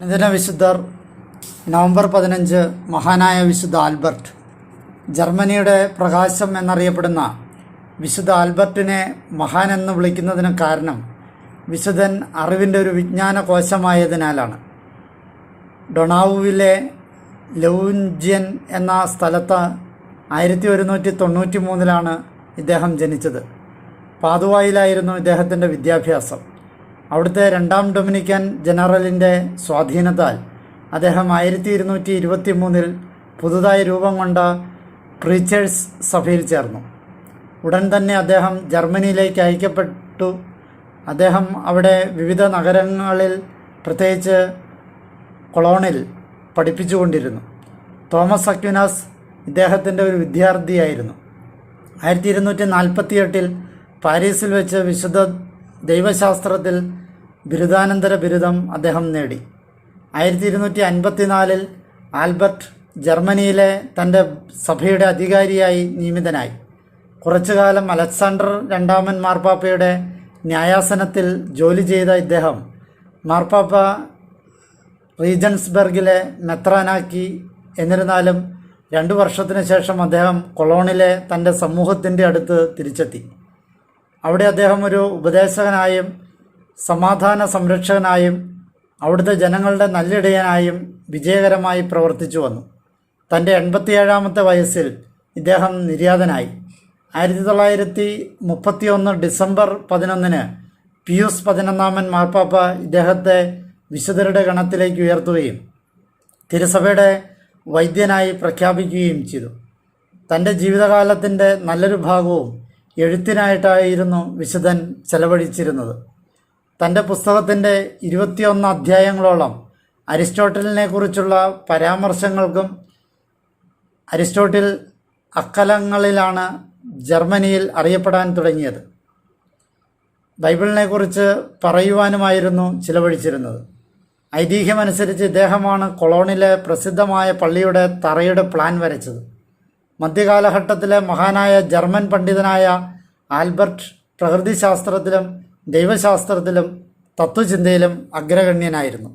അനുദിന വിശുദ്ധർ നവംബർ പതിനഞ്ച് മഹാനായ വിശുദ്ധ ആൽബർട്ട് ജർമ്മനിയുടെ പ്രകാശം എന്നറിയപ്പെടുന്ന വിശുദ്ധ ആൽബർട്ടിനെ മഹാൻ എന്ന് വിളിക്കുന്നതിന് കാരണം വിശുദ്ധൻ അറിവിന്റെ ഒരു വിജ്ഞാന കോശമായതിനാലാണ് ഡൊണാവുവിലെ ലൗഞ്ചിയൻ എന്ന സ്ഥലത്ത് ആയിരത്തി ഒരുന്നൂറ്റി തൊണ്ണൂറ്റി മൂന്നിലാണ് ഇദ്ദേഹം ജനിച്ചത്. പാതുവായിലായിരുന്നു ഇദ്ദേഹത്തിന്റെ വിദ്യാഭ്യാസം. അവിടുത്തെ രണ്ടാം ഡൊമിനിക്കൻ ജനറലിന്റെ സ്വാധീനത്താൽ അദ്ദേഹം ആയിരത്തി ഇരുന്നൂറ്റി ഇരുപത്തി മൂന്നിൽ പുതുതായി രൂപം കൊണ്ട പ്രീച്ചേഴ്സ് സഭയിൽ ചേർന്നു. ഉടൻ തന്നെ അദ്ദേഹം ജർമ്മനിയിലേക്ക് അയക്കപ്പെട്ടു. അദ്ദേഹം അവിടെ വിവിധ നഗരങ്ങളിൽ പ്രത്യേകിച്ച് കൊളോണിൽ പഠിപ്പിച്ചുകൊണ്ടിരുന്നു. തോമസ് അക്വിനാസ് ഇദ്ദേഹത്തിന്റെ ഒരു വിദ്യാർത്ഥിയായിരുന്നു. ആയിരത്തി ഇരുന്നൂറ്റി നാൽപ്പത്തി എട്ടിൽ പാരീസിൽ വെച്ച് വിശുദ്ധ ദൈവശാസ്ത്രത്തിൽ ബിരുദാനന്തര ബിരുദം അദ്ദേഹം നേടി. ആയിരത്തി ഇരുന്നൂറ്റി അൻപത്തിനാലിൽ ആൽബർട്ട് ജർമ്മനിയിലെ തന്റെ സഭയുടെ അധികാരിയായി നിയമിതനായി. കുറച്ചുകാലം അലക്സാണ്ടർ രണ്ടാമൻ മാർപ്പാപ്പയുടെ ന്യായാസനത്തിൽ ജോലി ചെയ്ത ഇദ്ദേഹം മാർപ്പാപ്പ റീജൻസ്ബർഗിലെ മെത്രാനാക്കി. എന്നിരുന്നാലും രണ്ടു വർഷത്തിന് ശേഷം അദ്ദേഹം കൊളോണിലെ തന്റെ സമൂഹത്തിന്റെ അടുത്ത് തിരിച്ചെത്തി. അവിടെ അദ്ദേഹം ഒരു ഉപദേശകനായും സമാധാന സംരക്ഷകനായും അവിടുത്തെ ജനങ്ങളുടെ നല്ലിടയനായും വിജയകരമായി പ്രവർത്തിച്ചു വന്നു. തന്റെ എൺപത്തിയേഴാമത്തെ വയസ്സിൽ ഇദ്ദേഹം നിര്യാതനായി. ആയിരത്തി തൊള്ളായിരത്തി മുപ്പത്തി ഒന്ന് ഡിസംബർ പതിനൊന്നിന് പിയൂസ് പതിനൊന്നാമൻ മാർപ്പാപ്പ ഇദ്ദേഹത്തെ വിശുദ്ധരുടെ ഗണത്തിലേക്ക് ഉയർത്തുകയും തിരുസഭയുടെ വൈദ്യനായി പ്രഖ്യാപിക്കുകയും ചെയ്തു. തന്റെ ജീവിതകാലത്തിന്റെ നല്ലൊരു ഭാഗവും എഴുത്തിനായിട്ടായിരുന്നു വിശുദ്ധൻ ചെലവഴിച്ചിരുന്നത്. തന്റെ പുസ്തകത്തിന്റെ ഇരുപത്തിയൊന്ന് അധ്യായങ്ങളോളം അരിസ്റ്റോട്ടലിനെ കുറിച്ചുള്ള പരാമർശങ്ങൾക്കും അരിസ്റ്റോട്ടിൽ അക്കലങ്ങളിലാണ് ജർമ്മനിയിൽ അറിയപ്പെടാൻ തുടങ്ങിയത്. ബൈബിളിനെക്കുറിച്ച് പറയുവാനുമായിരുന്നു ചിലവഴിച്ചിരുന്നത്. ഐതിഹ്യമനുസരിച്ച് ഇദ്ദേഹമാണ് കൊളോണിലെ പ്രസിദ്ധമായ പള്ളിയുടെ തറയുടെ പ്ലാൻ വരച്ചത്. മധ്യകാലഘട്ടത്തിലെ മഹാനായ ജർമ്മൻ പണ്ഡിതനായ ആൽബർട്ട് പ്രകൃതിശാസ്ത്രത്തിലും ദൈവശാസ്ത്രത്തിലും തത്വചിന്തയിലും അഗ്രഗണ്യനായിരുന്നു.